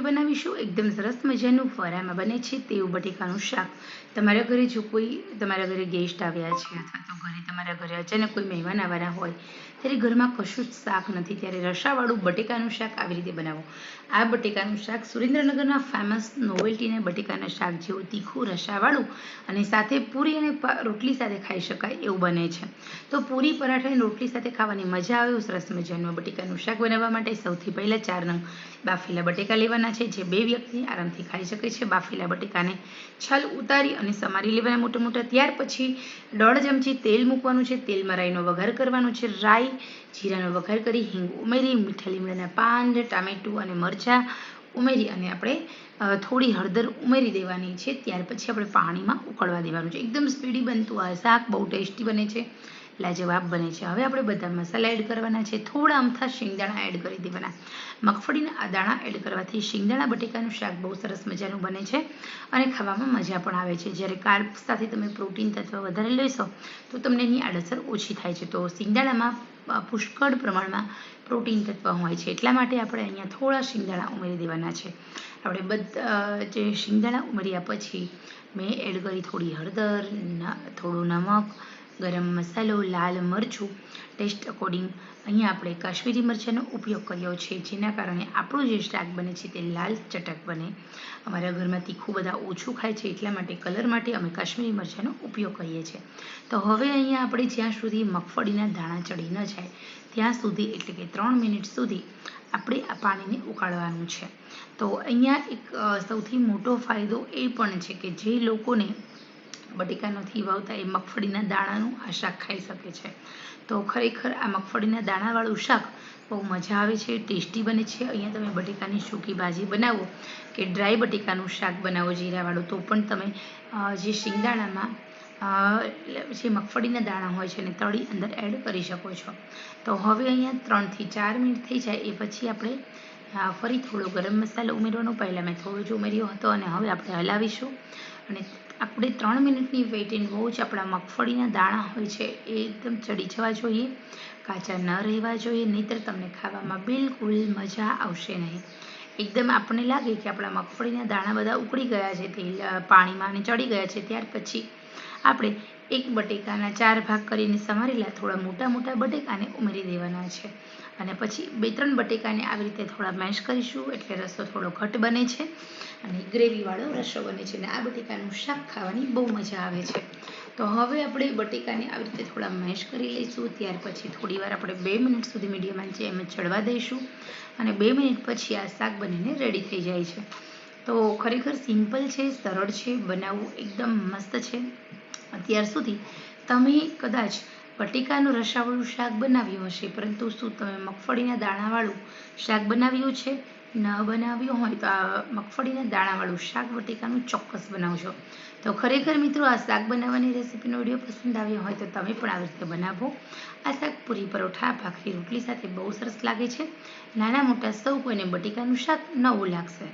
આપણે બનાવીશું એકદમ સરસ મજાનું ફરામાં બને છે તેવું બટેકાનું શાક. તમારા ઘરે જો કોઈ, તમારા ઘરે ગેસ્ટ આવ્યા છે અથવા તો ઘરે તમારા ઘરે અચાનક કોઈ મહેમાન આવવાના હોય, ત્યારે ઘરમાં કશું જ શાક નથી, ત્યારે રસાવાળું બટેકાનું શાક આવી રીતે બનાવો. આ બટેકાનું શાક સુરેન્દ્રનગરના ફેમસ નોવેલ્ટીના બટેકાના શાક જેવું તીખું, રસાવાળું અને સાથે પૂરી અને રોટલી સાથે ખાઈ શકાય એવું બને છે. તો પૂરી પરાઠા અને રોટલી સાથે ખાવાની મજા આવે સરસ મજાનું બટેકાનું શાક બનાવવા માટે સૌથી પહેલાં ચાર નંગ બાફેલા બટેકા લેવાના છે જે બે વ્યક્તિ આરામથી ખાઈ શકે છે. બાફેલા બટેકાને છલ ઉતારી અને સમારી લેવાના મોટા મોટા. ત્યાર પછી દોઢ ચમચી તેલ મૂકવાનું છે. તેલમાં રાઈનો વઘાર કરવાનો છે. રાઈ, જીરાનો વઘાર કરી હિંગ ઉમેરી, મીઠા લીમડાના પાન, ટામેટું અને મરચાં ઉમેરી અને આપણે થોડી હળદર ઉમેરી દેવાની છે. ત્યાર પછી આપણે પાણીમાં ઉકળવા દેવાનું છે. એકદમ સ્પીડી બનતું આ શાક બહુ ટેસ્ટી બને છે. લાજવાબ બને છે. હવે આપણે બધા મસાલા એડ કરવાના છે. થોડા અમથા શિંગદાણા એડ કરી દેવાના. મગફળીના દાણા એડ કરવાથી શિંગદાણા બટેકાનું શાક બહુ સરસ મજાનું બને છે અને ખાવામાં મજા પણ આવે છે. જ્યારે કાર્બ સાથે તમે પ્રોટીન તત્વ વધારે લેશો, તો તમને એની આડઅસર ઓછી થાય છે. તો શિંગદાણામાં પુષ્કળ પ્રમાણમાં પ્રોટીન તત્વ હોય છે. એટલા માટે આપણે અહીંયા થોડા શિંગદાણા ઉમેરી દેવાના છે. આપણે બધા જે શિંગદાણા ઉમેર્યા પછી મેં એડ કરી થોડી હળદર થોડું નમક ગરમ મસાલો, લાલ મરચું ટેસ્ટ અકોર્ડિંગ અહીંયા આપણે કાશ્મીરી મરચાંનો ઉપયોગ કર્યો છે, જેના કારણે આપણું જે શાક બને છે તે લાલ ચટક બને. અમારા ઘરમાં તીખું બધા ઓછું ખાય છે, એટલા માટે કલર માટે અમે કાશ્મીરી મરચાંનો ઉપયોગ કરીએ છીએ. તો હવે અહીંયા આપણે જ્યાં સુધી મગફળીના દાણા ચડી ન જાય, ત્યાં સુધી એટલે કે ત્રણ મિનિટ સુધી આપણે આ પાણીને ઉકાળવાનું છે. તો અહીંયા એક સૌથી મોટો ફાયદો એ પણ છે કે જે લોકોને બટેકા નથી વાવતા એ મગફળીના દાણાનું આ શાક ખાઈ શકે છે. તો ખરેખર આ મગફળીના દાણાવાળું શાક બહુ મજા આવે છે, ટેસ્ટી બને છે. અહીંયા તમે બટેકાની સૂકી ભાજી બનાવો કે ડ્રાય બટેકાનું શાક બનાવો જીરાવાળું, તો પણ તમે જે શિંગદાણામાં જે મગફળીના દાણા હોય છે એને તળી અંદર એડ કરી શકો છો. તો હવે અહીંયા ત્રણથી ચાર મિનિટ થઈ જાય, એ પછી આપણે ફરી થોડો ગરમ મસાલો ઉમેરવાનો. પહેલાં મેં થોડો જ ઉમેર્યો હતો અને હવે આપણે હલાવીશું. અને આપણે ત્રણ મિનિટની વેઇટિંગ બહુ જ આપણા મગફળીના દાણા હોય છે, એ એકદમ ચડી જવા જોઈએ, કાચા ન રહેવા જોઈએ, નહીંતર તમને ખાવામાં બિલકુલ મજા આવશે નહીં. એકદમ આપણને લાગે કે આપણા મગફળીના દાણા બધા ઉકળી ગયા છે તે પાણીમાં અને ચડી ગયા છે, ત્યાર પછી આપણે એક બટેકાના ચાર ભાગ કરીને સમારેલા થોડા મોટા મોટા બટેકાને ઉમેરી દેવાના છે. અને પછી બે ત્રણ બટેકાને આવી રીતે થોડા મેશ કરીશું એટલે રસો થોડો ઘટ બને છે અને ગ્રેવીવાળો રસો બને છે અને આ બટેકાનું શાક ખાવાની બહુ મજા આવે છે. તો હવે આપણે બટેકાને આવી રીતે થોડા મેશ કરી લઈશું, ત્યાર પછી થોડીવાર આપણે બે મિનિટ સુધી મીડિયમ આંચે એમ ચડવા દઈશું અને બે મિનિટ પછી આ શાક બનીને રેડી થઈ જાય છે. તો ખરેખર સિમ્પલ છે, સરળ છે, બનાવવું એકદમ મસ્ત છે. અત્યાર સુધી તમે કદાચ બટેકાનું રસાવાળું શાક બનાવ્યું હશે, પરંતુ શું તમે મગફળીના દાણાવાળું શાક બનાવ્યું છે? ન બનાવ્યું હોય તો આ મગફળીના દાણાવાળું શાક બટેકાનું ચોક્કસ બનાવજો. તો ખરેખર મિત્રો, આ શાક બનાવવાની રેસીપીનો વીડિયો પસંદ આવ્યો હોય તો તમે પણ આવી રીતે બનાવો. આ શાક પૂરી પરોઠા, ભાખરી, રોટલી સાથે બહુ સરસ લાગે છે. નાના મોટા સૌ કોઈને બટેકાનું શાક નવું લાગશે.